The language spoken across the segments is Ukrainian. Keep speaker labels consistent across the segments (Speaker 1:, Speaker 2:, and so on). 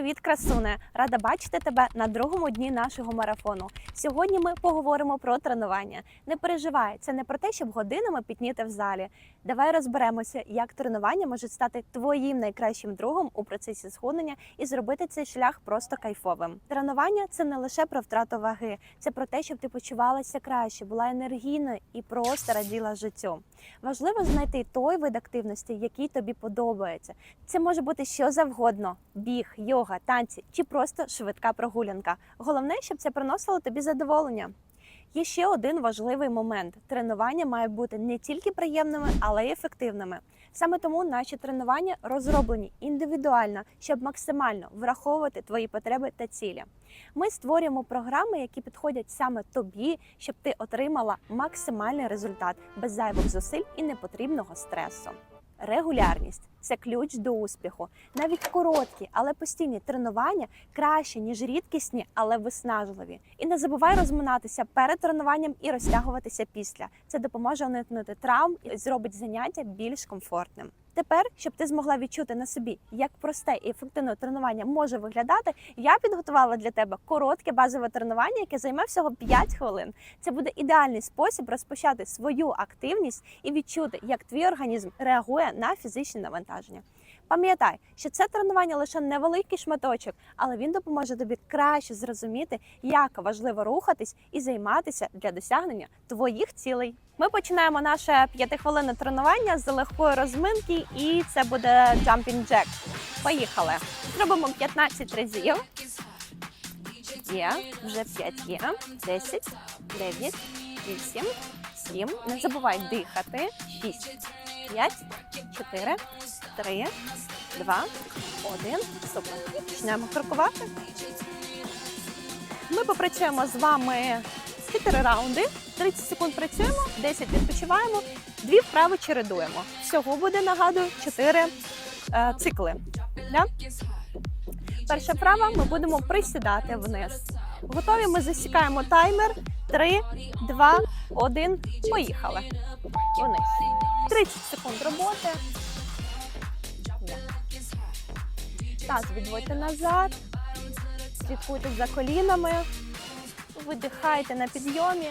Speaker 1: Привіт, красуне! Рада бачити тебе на другому дні нашого марафону. Сьогодні ми поговоримо про тренування. Не переживай, це не про те, щоб годинами пітніти в залі. Давай розберемося, як тренування може стати твоїм найкращим другом у процесі схуднення і зробити цей шлях просто кайфовим. Тренування це не лише про втрату ваги, це про те, щоб ти почувалася краще, була енергійною і просто раділа життю. Важливо знайти той вид активності, який тобі подобається. Це може бути що завгодно: біг, йога, танці чи просто швидка прогулянка. Головне, щоб це приносило тобі задоволення. Є ще один важливий момент: тренування має бути не тільки приємними, але й ефективними. Саме тому наші тренування розроблені індивідуально, щоб максимально враховувати твої потреби та цілі. Ми створюємо програми, які підходять саме тобі, щоб ти отримала максимальний результат без зайвих зусиль і непотрібного стресу. Регулярність це ключ до успіху. Навіть короткі, але постійні тренування краще, ніж рідкісні, але виснажливі. І не забувай розминатися перед тренуванням і розтягуватися після. Це допоможе уникнути травм і зробить заняття більш комфортним. Тепер, щоб ти змогла відчути на собі, як просте і ефективне тренування може виглядати, я підготувала для тебе коротке базове тренування, яке займе всього 5 хвилин. Це буде ідеальний спосіб розпочати свою активність і відчути, як твій організм реагує на фізичні навантаження. Пам'ятай, що це тренування лише невеликий шматочок, але він допоможе тобі краще зрозуміти, як важливо рухатись і займатися для досягнення твоїх цілей. Ми починаємо наше п'ятихвилинне тренування з легкої розминки, і це буде jumping jack. Поїхали. Зробимо 15 разів. Є, вже 5 є. 10, 9, 8, 7. Не забувай дихати. 6, 5, 4, 3, 2, 1. Супер. Почнемо крокувати. Ми попрацюємо з вами 4 раунди. 30 секунд працюємо, 10 відпочиваємо, дві вправи чередуємо. Всього буде, нагадую, 4 е, цикли. Да? Перша вправа ми будемо присідати вниз. Готові? Ми засікаємо таймер. 3, 2, 1. Поїхали. Вниз. 30 секунд роботи. Таз відводьте назад. Слідкуйте за колінами. Видихайте на підйомі.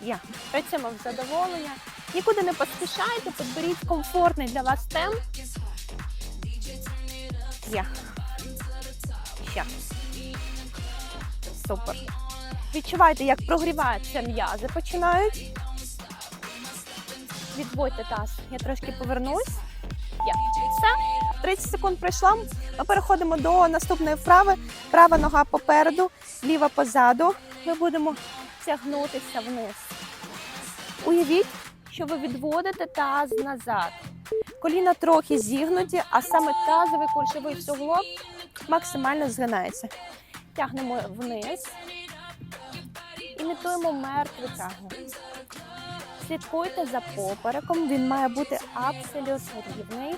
Speaker 1: Є. Працюємо в задоволення. Нікуди не поспішайте, підберіть комфортний для вас темп. Є. Ще. Супер. Відчувайте, як прогріваються м'язи починають. Відводьте таз. Я трошки повернусь. Є. Все. 30 секунд пройшло. Ми переходимо до наступної вправи. Права нога попереду, ліва позаду. Ми будемо тягнутися вниз. Уявіть, що ви відводите таз назад. Коліна трохи зігнуті, а саме тазовий кульшовий суглоб максимально згинається. Тягнемо вниз. Імітуємо мертву тягу. Слідкуйте за попереком, він має бути абсолютно рівний.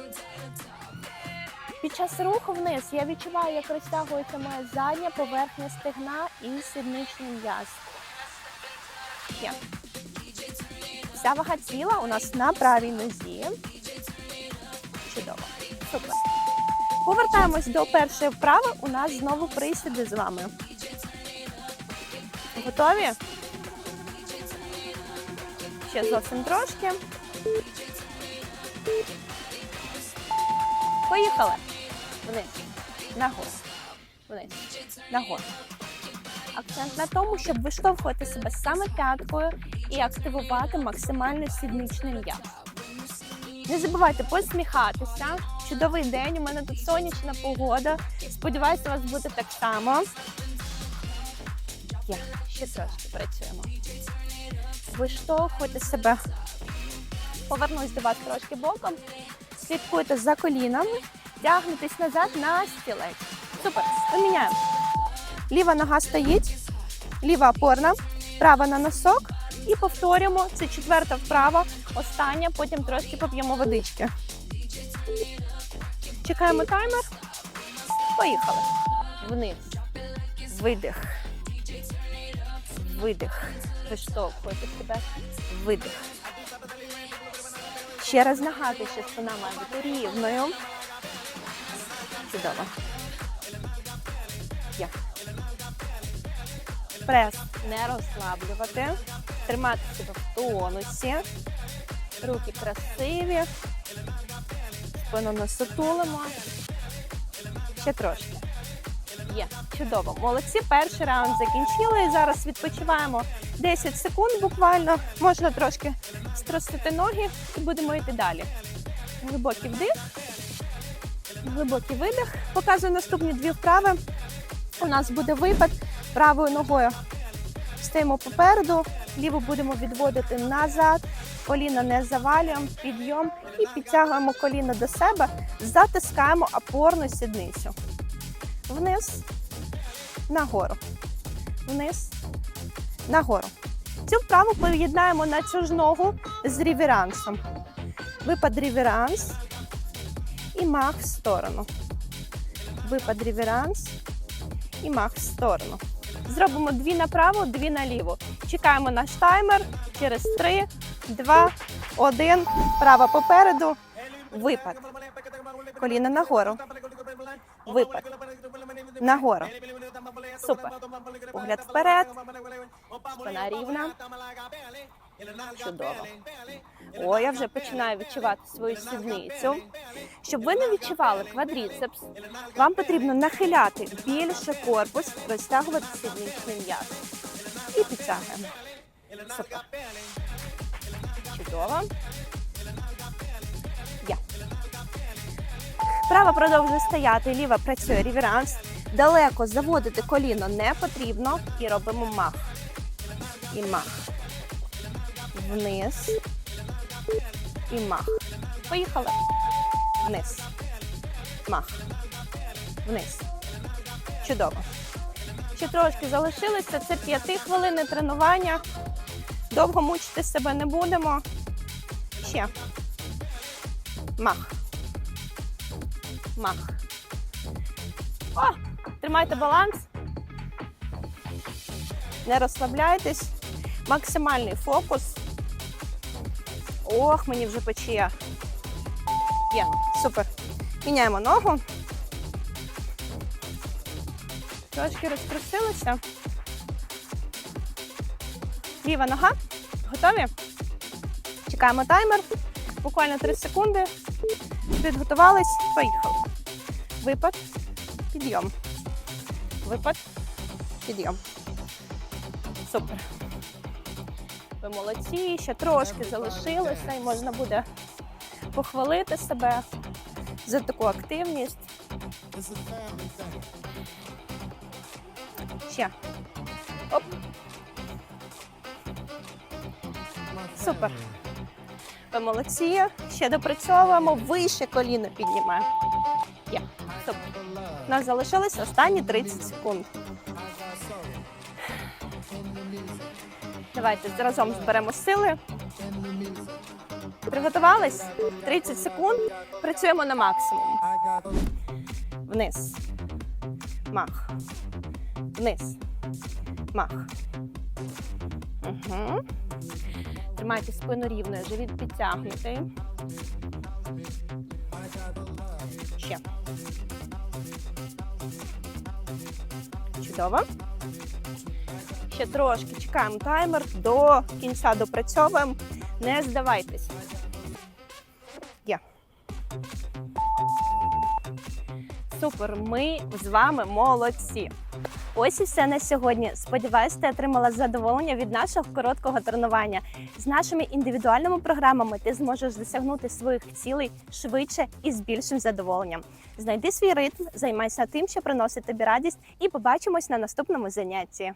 Speaker 1: Під час руху вниз я відчуваю, як розтягується моя задня поверхня стегна і сідничний м'яз. Ще. Вся вага тіла у нас на правій нозі. Чудово. Супер. Повертаємось до першої вправи. У нас знову присіди з вами. Готові? Ще зовсім трошки. Поїхали. Вниз. Нагору. Вниз. Нагору. Акцент на тому, щоб виштовхувати себе саме п'яткою і активувати максимально сідничний м'яз. Не забувайте посміхатися. Чудовий день. У мене тут сонячна погода. Сподіваюся, у вас буде так само. Я ще трошки працюємо. Виштовхуйте себе. Повернусь до вас трошки боком. Слідкуйте за колінами, тягнетесь назад на стілець. Супер. Поміняємо. Ліва нога стоїть, ліва опорна, права на носок. І повторюємо. Це четверта вправа, остання, потім трошки поп'ємо водички. Чекаємо таймер. Поїхали. Вниз. Видих. Видих. Виштовхуйте себе. Видих. Ще раз нагадую, що спина має бути рівною. Чудово. Є. Прес не розслаблювати. Тримати себе в тонусі. Руки красиві. Спину не сутулимо. Ще трошки. Є, чудово. Молодці. Перший раунд закінчили. Зараз відпочиваємо 10 секунд буквально. Можна трошки струсити ноги і будемо йти далі. Глибокий вдих. Глибокий видих. Показую наступні дві вправи. У нас буде випад правою ногою. Стоїмо попереду, ліву будемо відводити назад, коліна не завалюємо, підйом і підтягуємо коліна до себе, затискаємо опорну сідницю. Вниз, нагору. Вниз, нагору. Цю вправу поєднаємо на цю ж ногу з ріверансом. Випад ріверанс і мах в сторону. Випад ріверанс і мах в сторону. Зробимо дві направо, дві наліво. Чекаємо наш таймер через 3, 2, 1. Права попереду. Випад. Коліна нагору. Випад. Нагору. Супер. Погляд вперед. Спина рівна. Чудово. О, я вже починаю відчувати свою сідницю. Щоб ви не відчували квадріцепс, вам потрібно нахиляти більше корпус, розтягувати сідничний м'яз. І підтягуємо. Супер. Чудово. Я. Права продовжує стояти, ліва працює ріверанс. Далеко заводити коліно не потрібно. І робимо мах. І мах. Вниз. І мах. Поїхали. Вниз. Мах. Вниз. Чудово. Ще трошки залишилося. Це 5 хвилин тренування. Довго мучити себе не будемо. Ще. Мах. Мах. О! Тримайте баланс. Не розслабляйтесь. Максимальний фокус. Ох, мені вже пече. Є, супер. Міняємо ногу. Трошки розтрусилися. Ліва нога. Готові? Чекаємо таймер. Буквально 3 секунди. Підготувались. Поїхали. Випад. Підйом. Випад. Підйом. Супер. Ви молодці, ще трошки залишилося і можна буде похвалити себе за таку активність. Ще. Оп. Супер. Ви молодці. Ще допрацьовуємо, вище коліно піднімаємо. Є. Супер. У нас залишилось останні 30 секунд. Давайте разом зберемо сили. Приготувались? 30 секунд. Працюємо на максимум. Вниз. Мах. Вниз. Мах. Угу. Тримайте спину рівною, живіт підтягнутий. Ще. Чудово. Ще трошки чекаємо таймер до кінця допрацьовуємо. Не здавайтесь. Є. Супер, ми з вами молодці. Ось і все на сьогодні. Сподіваюсь, ти отримала задоволення від нашого короткого тренування. З нашими індивідуальними програмами ти зможеш досягнути своїх цілей швидше і з більшим задоволенням. Знайди свій ритм, займайся тим, що приносить тобі радість, і побачимось на наступному занятті.